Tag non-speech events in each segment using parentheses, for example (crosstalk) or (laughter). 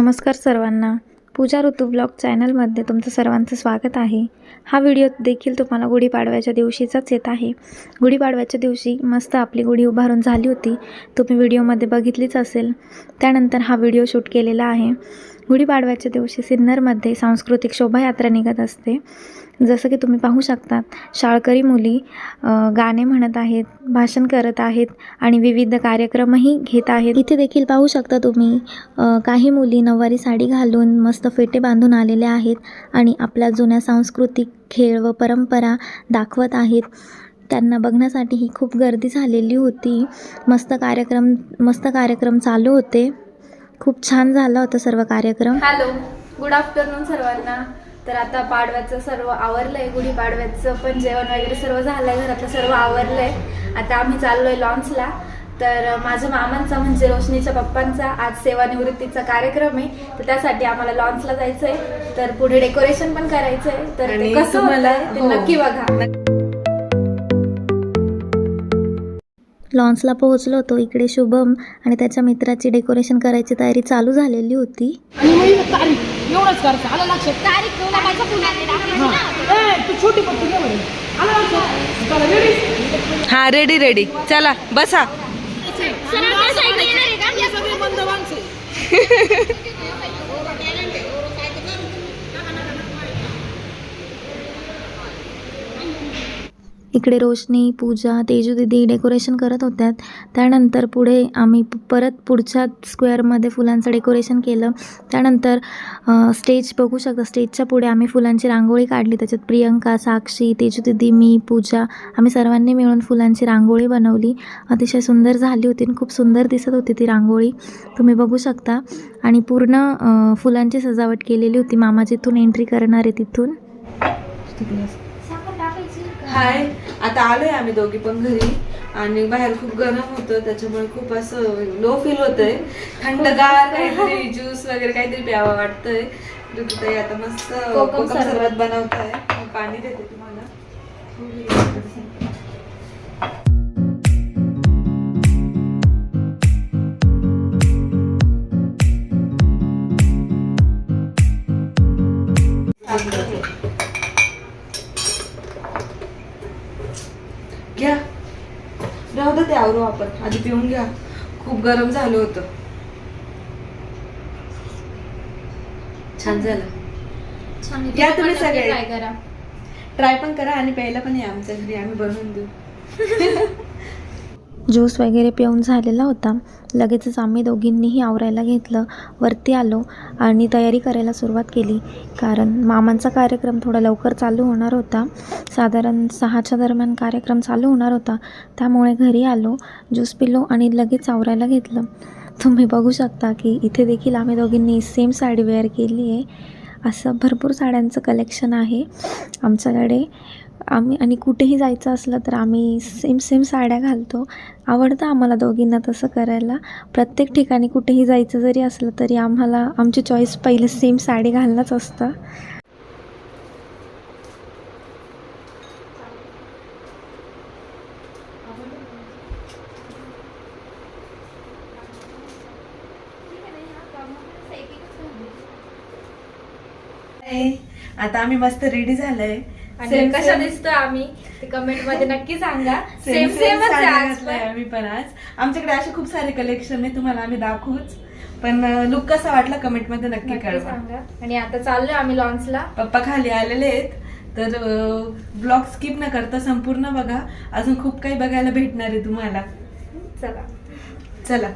नमस्कार सर्वांना. पूजा ऋतू ब्लॉग चॅनलमध्ये तुमचं सर्वांचं स्वागत आहे. हा व्हिडिओ देखील तुम्हाला गुढीपाडव्याच्या दिवशीचाच येत आहे. गुढीपाडव्याच्या दिवशी मस्त आपली गुढी उभारून झाली होती. तुम्ही व्हिडिओमध्ये बघितलीच असेल. त्यानंतर हा व्हिडिओ शूट केलेला आहे. गुढीपाडव्याच्या दिवशी सिन्नरमध्ये सांस्कृतिक शोभायात्रा निघत असते. जसं की तुम्ही पाहू शकतात शाळकरी मुली गाणे म्हणत आहेत भाषण करत आहेत आणि विविध कार्यक्रमही घेत आहेत. इथे देखील पाहू शकता तुम्ही काही मुली नऊवारी साडी घालून मस्त फेटे बांधून आलेल्या आहेत आणि आपल्या जुन्या सांस्कृतिक खेळ व परंपरा दाखवत आहेत. त्यांना बघण्यासाठी ही खूप गर्दी झालेली होती. मस्त कार्यक्रम मस्त कार्यक्रम चालू होते. खूप छान झाला होता सर्व कार्यक्रम. हॅलो. गुड आफ्टरनून सर्वांना. तर आता पाडव्याचं सर्व आवरलंय गुढी पाडव्याचं पण जेवण वगैरे सर्व झालंय घरातलं सर्व आवरलंय. आता आम्ही चाललोय लॉन्चला. तर माझ्या मामांचा म्हणजे रोशनीच्या पप्पांचा आज सेवानिवृत्तीचा कार्यक्रम आहे. तर त्यासाठी आम्हाला लॉन्चला जायचंय. तर पुढे डेकोरेशन पण करायचंय. तर ते कसं होतंय ते हो. नक्की बघा लॉन्सला पोहोचलो होतो. इकडे शुभम आणि त्याच्या मित्राची डेकोरेशन करायची तयारी चालू झालेली होती. एवढंच करायचं. आलं लक्षात? हा. ए, तू छोटी पट्टी घे बरं. आलं लक्षात? चला ready? हा रेडी रेडी चला बसा. सगळे मंद (laughs) इकडे रोशनी पूजा तेजू दिदी डेकोरेशन करत होत्या त्यानंतर पुढे आम्ही परत पुढच्या स्क्वेअरमध्ये फुलांचं डेकोरेशन केलं. त्यानंतर स्टेज बघू शकता. स्टेजच्या पुढे आम्ही फुलांची रांगोळी काढली. त्याच्यात प्रियंका साक्षी तेजू दिदी मी पूजा आम्ही सर्वांनी मिळून फुलांची रांगोळी बनवली. अतिशय सुंदर झाली होती आणि खूप सुंदर दिसत होती ती रांगोळी. तुम्ही बघू शकता. आणि पूर्ण फुलांची सजावट केलेली होती मामा जिथून एंट्री करणार आहे तिथून. हाय. आता आलोय आम्ही दोघी पण घरी. आणि बाहेर खूप गरम होतं त्याच्यामुळे खूप असं लो फील होतंय. थंडगार काहीतरी ज्यूस वगैरे काहीतरी प्यावं वाटतंय. ऋतुताई आता मस्त कोकम कोकम सरबत. सरबत बनवताय. मी पाणी देते तुम्हाला. आधी पिऊन घ्या. खूप गरम झालं होतं. छान झालं. या तुम्ही सगळे. ट्राय करा. ट्राय पण करा आणि प्यायला पण या आमच्या घरी. आम्ही बनवून देऊ. (laughs) ज्यूस वगैरे पिऊन झालेला होता. लगेचच आम्ही दोघींनीही आवरायला घेतलं. वरती आलो आणि तयारी करायला सुरुवात केली. कारण मामांचा कार्यक्रम थोडा लवकर चालू होणार होता. साधारण सहाच्या दरम्यान कार्यक्रम चालू होणार होता. त्यामुळे घरी आलो ज्यूस पिलो आणि लगेच आवरायला घेतलं. तुम्ही बघू शकता की इथे देखील आम्ही दोघींनी सेम साडी वेअर केली आहे असं भरपूर साड्यांचं कलेक्शन आहे. आमच्याकडे आम्ही आणि कुठेही जायचं असलं तर आम्ही सेम सेम साड्या घालतो. आवडतं आम्हाला दोघींना तसं करायला. प्रत्येक ठिकाणी कुठेही जायचं जरी असलं तरी आम्हाला आमची चॉईस पहिले सेम साडी घालणंच असतं. आता आम्ही मस्त रेडी झालंय. आणि Same, कशा same. दिसतो आम्ही? ते कमेंटमध्ये नक्की सांगा. सेम सेमच आहे आज पण. आम्ही पण आज. आमच्याकडे असे खूप सारे कलेक्शन आहे तुम्हाला आम्ही दाखवूच. पण लुक कसा वाटला कमेंटमध्ये नक्की नक्की कळवा. सांगा. आणि आता चाललोय आम्ही लॉन्चला पप्पा खाली आलेले आहेत. तर ब्लॉग स्किप न करता संपूर्ण बघा. अजून खूप काही बघायला भेटणार आहे तुम्हाला. चला. चला.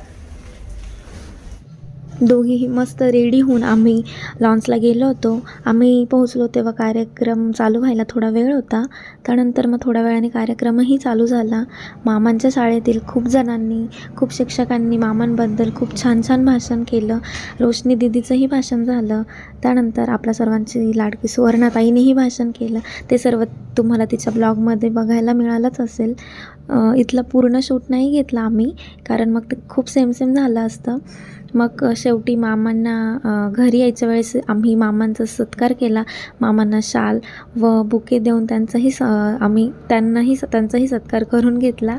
दोघीही मस्त रेडी होऊन आम्ही लॉन्चला गेलो होतो. आम्ही पोहोचलो तेव्हा कार्यक्रम चालू व्हायला थोडा वेळ होता. त्यानंतर मग थोड्या वेळाने कार्यक्रमही चालू झाला. मामांच्या शाळेतील खूप जणांनी खूप शिक्षकांनी मामांबद्दल खूप छान छान भाषण केलं. रोशनी दिदीचंही भाषण झालं. त्यानंतर आपल्या सर्वांची लाडकी सुवर्णाताईनेही भाषण केलं. ते सर्व तुम्हाला तिच्या ब्लॉगमध्ये बघायला मिळालंच असेल. इथला इथलं पूर्ण शूट नाही घेतला आम्ही कारण मग ते खूप सेम सेम झालं असतं. मग शेवटी मामांना घरी यायच्या वेळेस आम्ही मामांचा सत्कार केला. मामांना शाल व बुके देऊन त्यांचाही स आम्ही त्यांनाही स त्यांचाही सत्कार करून घेतला.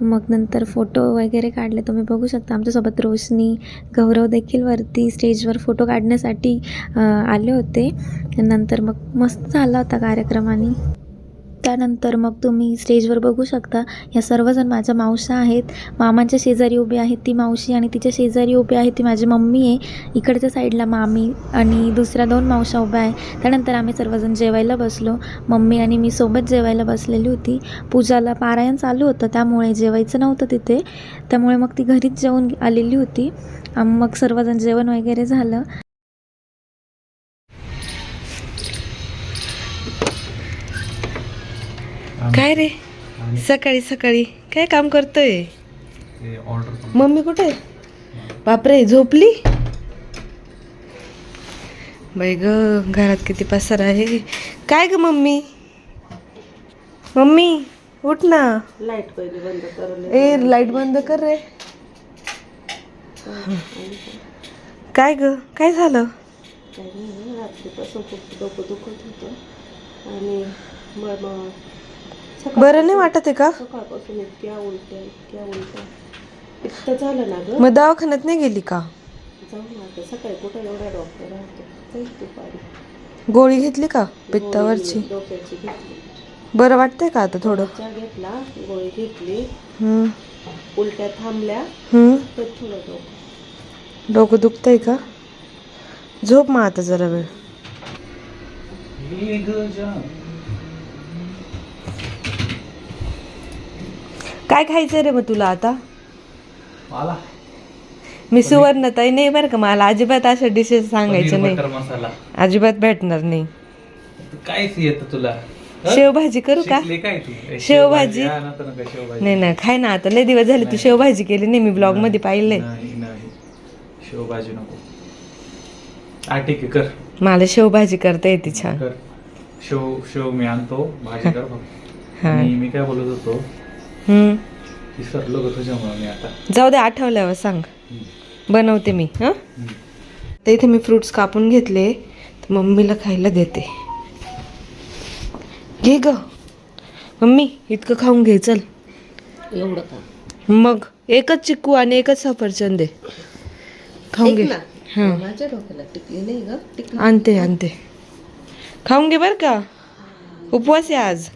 मग नंतर फोटो वगैरे काढले. तुम्ही बघू शकता आमच्यासोबत रोशनी गौरव देखील वरती स्टेजवर फोटो काढण्यासाठी आले होते. नंतर मग मस्त झाला होता कार्यक्रमाने त्यानंतर मग तुम्ही स्टेजवर बघू शकता या सर्वजण माझ्या मावशा आहेत. मामांच्या शेजारी उभी आहेत ती मावशी आणि तिच्या शेजारी उभी आहे ती माझी मम्मी आहे. इकडच्या साईडला मामी आणि दुसऱ्या दोन मावशा उभ्या आहे. त्यानंतर आम्ही सर्वजण जेवायला बसलो. मम्मी आणि मी सोबत जेवायला बसलेली होती. पूजाला पारायण चालू होतं त्यामुळे जेवायचं नव्हतं तिथे. त्यामुळे मग ती घरीच जेवून आलेली होती. मग सर्वजण जेवण वगैरे झालं. काय रे? सकाळी सकाळी. काय काम करतोय? मम्मी कुठे? बापरे झोपली? बाई ग घरात किती पसार आहे. काय ग मम्मी? मम्मी उठ ना. लाइट पहिले बंद कर ए लाइट बंद कर रे. काय ग? काय झालं? बरं नाही वाटत आहे का? मग दवाखान्यात नाही गेली का? गोळी घेतली का पित्तावरची? बरं वाटतंय का आता थोडं? घेतला गोळी घेतली. हम्म. उलट्या थांबल्या. हम्म. तर थोडं डोकं. डोकं दुखतंय का? झोप मग आता जरा वेळ. काय खायचंय रे मग तुला आता? मला? मी सुवर्णताई नाही बरं का मला अजिबात अशा डिशेस सांगायचं पनीर नाही. मसाला अजिबात भेटणार नाही. कायच येत तुला. हं? शेवभाजी करू का? शिकली काय तू? ए, शेवभाजी? हा, नंतर नका शेवभाजी. नाही ना खाय ना आता. लय दिवस झाले तू शेवभाजी केली नाही मी ब्लॉगमध्ये पाहिलंय नाही. नाही शेवभाजी नको. हा ठीक आहे कर. मला शेवभाजी करता येते छान. कर. शेव शेव मी आणतो. भाजी कर फक्त. हा. आणि मी काय बोलत होतो? विसरलो ग तुझ्यामुळे मी आता? जाऊ दे आठवल्यावर सांग. बनवते मी हां. तर इथे मी फ्रुट्स कापून घेतले तर मम्मीला खायला देते. घे ग. मम्मी इतकं खाऊन घे चल. एवढं का? मग एकच चिक्कू आणि एकच सफरचंद दे खाऊन घे. हां. माझ्या डोक्याला टिकली नाही ग टिकली. आणते आणते. खाऊन घे बर का. उपवास आहे आज.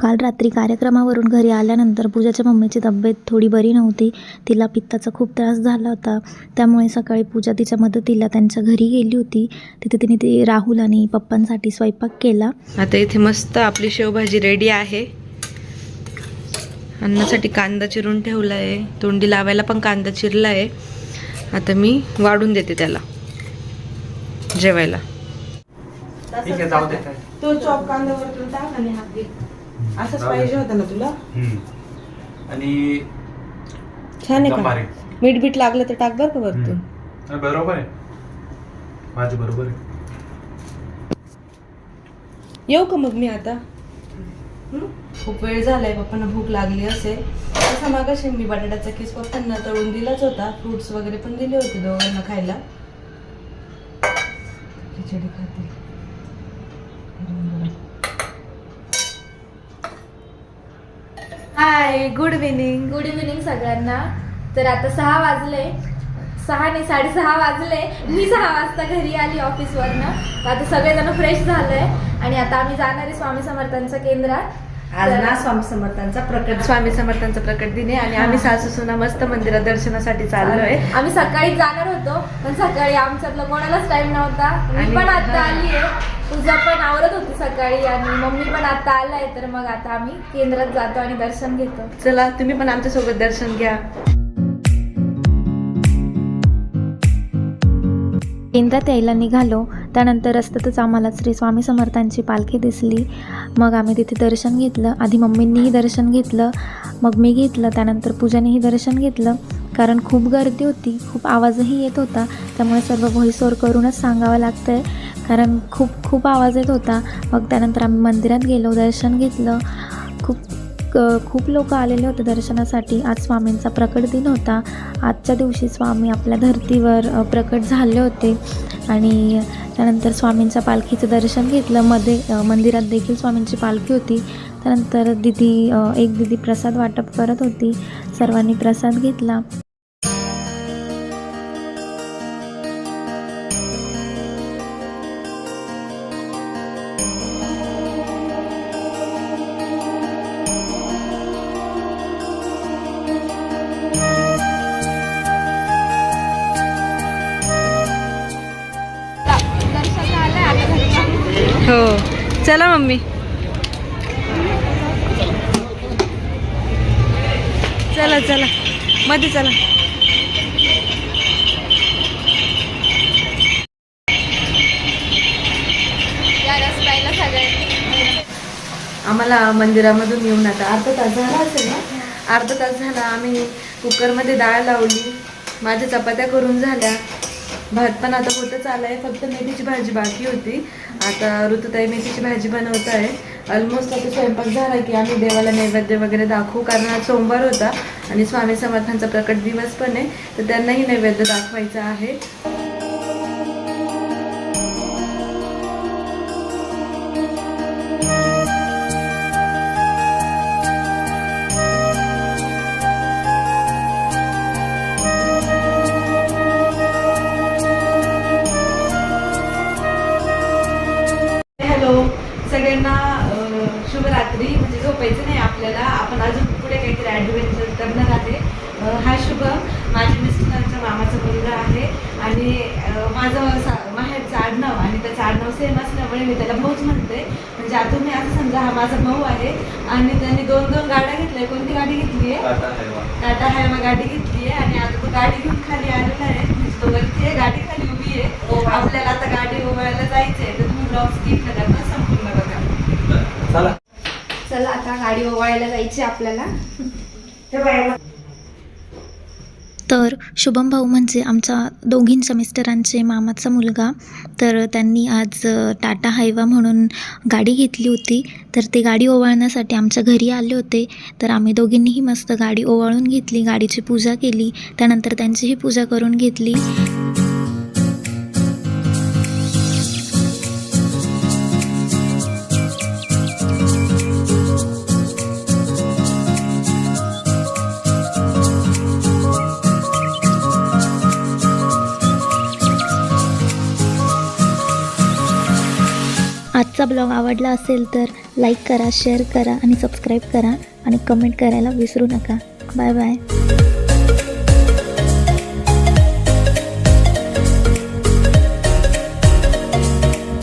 काल रात्री कार्यक्रमावरून घरी आल्यानंतर पूजाच्या मम्मीची तब्येत थोडी बरी नव्हती. तिला पित्ताचा खूप त्रास झाला होता. त्यामुळे सकाळी पूजा तिच्या मदतीला त्यांच्या घरी गेली होती. तिथे तिने ते राहुल आणि पप्पांसाठी स्वयंपाक केला. आता इथे मस्त आपली शेवभाजी रेडी आहे. अन्नासाठी कांदा चिरून ठेवला आहे तोंडी लावायला पण कांदा चिरला आहे आता मी वाढून देते त्याला. जेवायला. ठीक आहे जाऊ दे. काय तो चॉप कांदा वरतून टाक आणि हात घे असंच पाहिजे होतं ना तुला? हम्म. आणि छान आहे एकदम का? भारी. मीठ बीठ लागलं तर टाक बरं का वरतून? नाही, बरोबर आहे. भाजी बरोबर आहे. येऊ का मग मी आता? हं? खूप वेळ झालाय पप्पांना भूक लागली असेल. तसा मागाशी मी बटाट्याचा किस पप्पांना तळून दिलाच होता. फ्रुट्स वगैरे पण दिले होते दोघांना खायला. खिचडी खाते. Hi good evening good evening सगळ्यांना. तर आता सहा वाजले. सहा नाही साडेसहा वाजले. मी सहा वाजता घरी आली ऑफिसवरनं. आता सगळेजण फ्रेश झालोय. आणि आता आम्ही जाणार आहे स्वामी समर्थांच्या केंद्रात. आज तर- ना स्वामी समर्थांचा प्रकट स्वामी समर्थांचा प्रकट दिन आहे आणि आम्ही सासू सुना मस्त मंदिरात दर्शनासाठी चाललोय. आम्ही सकाळी जाणार होतो पण सकाळी आमच्यातलं कोणालाच टाइम नव्हता. मी आणि- पण आता. आली आहे पूजा पण आवरत होती सकाळी आणि मम्मी पण आता आलाय तर मग आता आम्ही केंद्रात जातो आणि दर्शन घेतो. चला तुम्ही पण आमच्यासोबत दर्शन घ्या. केंद्रात यायला निघालो त्यानंतर रस्त्यातच आम्हाला श्री स्वामी समर्थांची पालखी दिसली. मग आम्ही तिथे दर्शन घेतलं आधी मम्मींनीही दर्शन घेतलं मग मी घेतलं त्यानंतर पूजानेही दर्शन घेतलं. कारण खूप गर्दी होती खूप आवाजही येत होता त्यामुळे सर्व व्हॉइस ओव्हर करूनच सांगावं लागतं आहे कारण खूप खूप आवाज येत होता. मग त्यानंतर आम्ही मंदिरात गेलो दर्शन घेतलं. खूप खूप लोक आलेले होते दर्शनासाठी. आज स्वामींचा प्रकट दिन होता. आजच्या दिवशी स्वामी आपल्या धर्तीवर प्रकट झाले होते. आणि त्यानंतर स्वामींच्या पालखीचं दर्शन घेतलं. मध्ये मंदिरात देखील स्वामींची पालखी होती. त्यानंतर दिदी एक दिदी प्रसाद वाटप करत होती. सर्वांनी प्रसाद घेतला. चला चला. मध्ये चला. या रस्त्याला सगळ्यांनी. आम्हाला मंदिरामधून येऊन आता अर्धा तास झाला असेल ना? अर्धा तास झाला. आम्ही कुकरमध्ये डाळ लावली. माझ्या चपात्या करून झाल्या. भात पण आता होतच आलाय. फक्त मेथीची भाजी बाकी होती. आता ऋतुताई मेथीची भाजी बनवत आहे ऑलमोस्ट आता स्वयंपाक झाला की आम्ही देवाला नैवेद्य वगैरे दाखवू कारण आज सोमवार होता आणि स्वामी समर्थांचा प्रकट दिवस पण आहे तर त्यांनाही नैवेद्य दाखवायचा आहे. हा माझा भाऊ आहे. आणि त्यांनी दोन दोन गाड्या घेतल्या. कोणती गाडी घेतली आहे? टाटा हायमा. गाडी घेतली आहे. आणि आता तो गाडी घेऊन खाली आलेला आहे. म्हणजे तो आहे गाडी खाली उभी आहे. आपल्याला आता गाडी ओवाळायला जायचंय. तर तुम्ही ब्लॉग स्किप न करता संपूर्ण बघा. चला. चला आता गाडी ओवाळायला जायची आपल्याला. तर शुभम भाऊ म्हणजे आमच्या दोघीं मिस्टरांचे मामाचा मुलगा. तर त्यांनी आज टाटा हायवा म्हणून गाडी घेतली होती. तर ते गाडी ओवाळण्यासाठी आमच्या घरी आले होते. तर आम्ही दोघींनीही मस्त गाडी ओवाळून घेतली गाडीची पूजा केली. त्यानंतर त्यांचीही पूजा करून घेतली. आजचा ब्लॉग आवडला असेल तर लाईक करा शेअर करा आणि सबस्क्राईब करा आणि कमेंट करायला विसरू नका. Bye bye